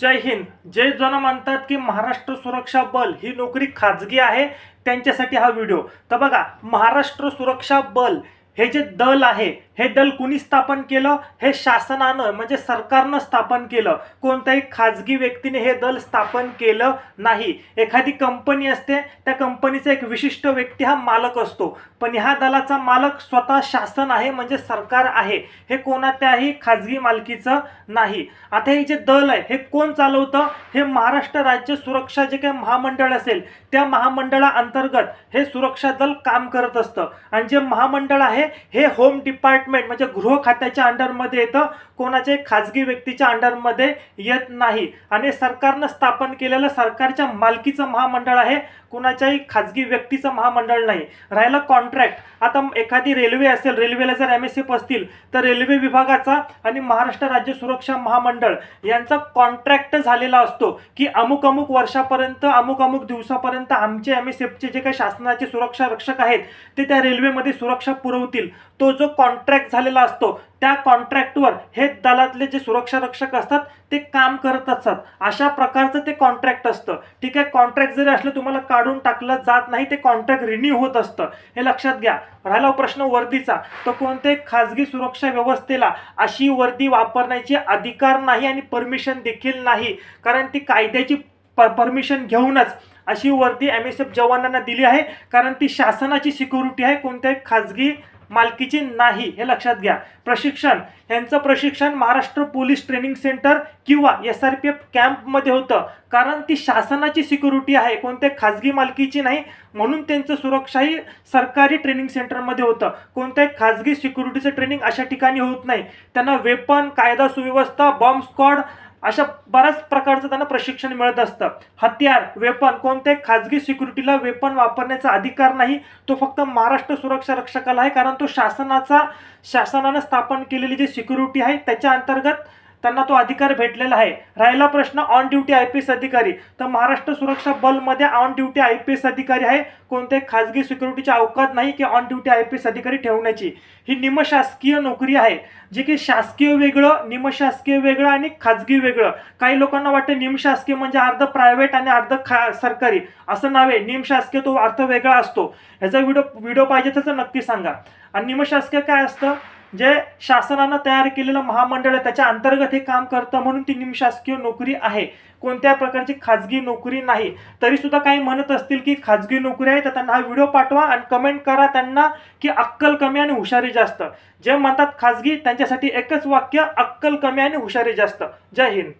जय हिंद. जे जण म्हणतात की महाराष्ट्र सुरक्षा बल ही नोकरी खाजगी आहे त्यांच्यासाठी हा व्हिडिओ. तर बघा महाराष्ट्र सुरक्षा बल हे जे दल आहे हे दल कुणी स्थापन केलं? हे शासनानं म्हणजे सरकारनं स्थापन केलं. कोणत्याही खाजगी व्यक्तीने हे दल स्थापन केलं नाही. एखादी कंपनी असते त्या कंपनीचा एक विशिष्ट व्यक्ती हा मालक असतो. पण ह्या दलाचा मालक स्वतः शासन आहे म्हणजे सरकार आहे. हे कोणात्याही खाजगी मालकीचं नाही. आता हे जे दल आहे हे कोण चालवतं? हे महाराष्ट्र राज्य सुरक्षा जे काही महामंडळ असेल त्या महामंडळाअंतर्गत हे सुरक्षा दल काम करत असतं. आणि जे महामंडळ आहे हे होम डिपार्ट डिपार्टमेंट म्हणजे गृह खात्याच्या अंडरमध्ये येतं. कोणाच्याही खाजगी व्यक्तीच्या अंडरमध्ये येत नाही. आणि सरकारनं स्थापन केलेलं सरकारच्या मालकीचं महामंडळ आहे. कुणाच्याही खाजगी व्यक्तीचं महामंडळ नाही. राहिलं कॉन्ट्रॅक्ट आता एखादी रेल्वे असेल रेल्वेला जर एम एस एफ असतील तर रेल्वे विभागाचा आणि महाराष्ट्र राज्य सुरक्षा महामंडळ यांचा कॉन्ट्रॅक्ट झालेला असतो की अमुक अमुक वर्षापर्यंत अमुक अमुक दिवसापर्यंत आमचे एम एस एफचे जे काही शासनाचे सुरक्षा रक्षक आहेत ते त्या रेल्वेमध्ये सुरक्षा पुरवतील. तो जो कॉन्ट्रॅक्ट झालेला असतो त्या कॉन्ट्रॅक्टवर हे दलातले जे सुरक्षा रक्षक असतात ते काम करत असतात. अशा प्रकारचं ते कॉन्ट्रॅक्ट असतं. ठीक आहे कॉन्ट्रॅक्ट जरी असलं तुम्हाला काढून टाकलं जात नाही ते कॉन्ट्रॅक्ट रिन्यू होत असतं. हे लक्षात घ्या. राहिला हो प्रश्न वर्दीचा. तर कोणत्याही खाजगी सुरक्षा व्यवस्थेला अशी वर्दी वापरण्याची अधिकार नाही आणि परमिशन देखील नाही. कारण ती कायद्याची प परमिशन घेऊनच अशी वर्दी एम एस एफ जवानांना दिली आहे. कारण ती शासनाची सिक्युरिटी आहे. कोणत्याही खाजगी मालकीची नाही हे लक्षात घ्या. प्रशिक्षण यांचं प्रशिक्षण महाराष्ट्र पोलीस ट्रेनिंग सेंटर किंवा एस आर पी एफ कॅम्पमध्ये होतं. कारण ती शासनाची सिक्युरिटी आहे कोणत्या खाजगी मालकीची नाही म्हणून त्यांचं सुरक्षाही सरकारी ट्रेनिंग सेंटरमध्ये होतं. कोणत्याही खाजगी सिक्युरिटीचं ट्रेनिंग अशा ठिकाणी होत नाही. त्यांना वेपन कायदा सुव्यवस्था बॉम्ब स्क्वॉड अशा बऱ्याच प्रकारचं त्यांना प्रशिक्षण मिळत असतं. हत्यार वेपन कोणत्याही खाजगी सिक्युरिटीला वेपन वापरण्याचा अधिकार नाही. तो फक्त महाराष्ट्र सुरक्षा रक्षकाला आहे. कारण तो शासनाचा शासनानं स्थापन केलेली जी सिक्युरिटी आहे त्याच्या अंतर्गत त्यांना तो अधिकार भेटलेला आहे. राहिला प्रश्न on duty I P S अधिकारी. तर महाराष्ट्र सुरक्षा बलमध्ये on duty I P S अधिकारी आहे. कोणत्याही खाजगी सिक्युरिटीची अवकात नाही की on duty I P S अधिकारी ठेवण्याची. ही निमशासकीय नोकरी आहे जे की शासकीय वेगळं निमशासकीय वेगळं आणि खाजगी वेगळं. काही लोकांना वाटतं निमशासकीय म्हणजे अर्ध प्रायव्हेट आणि अर्ध खा सरकारी. असं नाव आहे. निमशासकीय तो अर्थ वेगळा असतो. ह्याचा व्हिडिओ व्हिडिओ पाहिजे त्याचं नक्की सांगा. आणि निमशासकीय काय असतं? जे शासनानं तयार केलेलं महामंडळ आहे त्याच्या अंतर्गत हे काम करतं म्हणून ती निमशासकीय नोकरी आहे. कोणत्या प्रकारची खाजगी नोकरी नाही. तरी सुद्धा काही म्हणत असतील की खाजगी नोकरी आहे तर त्यांना हा व्हिडिओ पाठवा आणि कमेंट करा त्यांना की अक्कल कमी आणि हुशारी जास्त. जे म्हणतात खाजगी त्यांच्यासाठी एकच वाक्य अक्कल कमी आणि हुशारी जास्त. जय हिंद.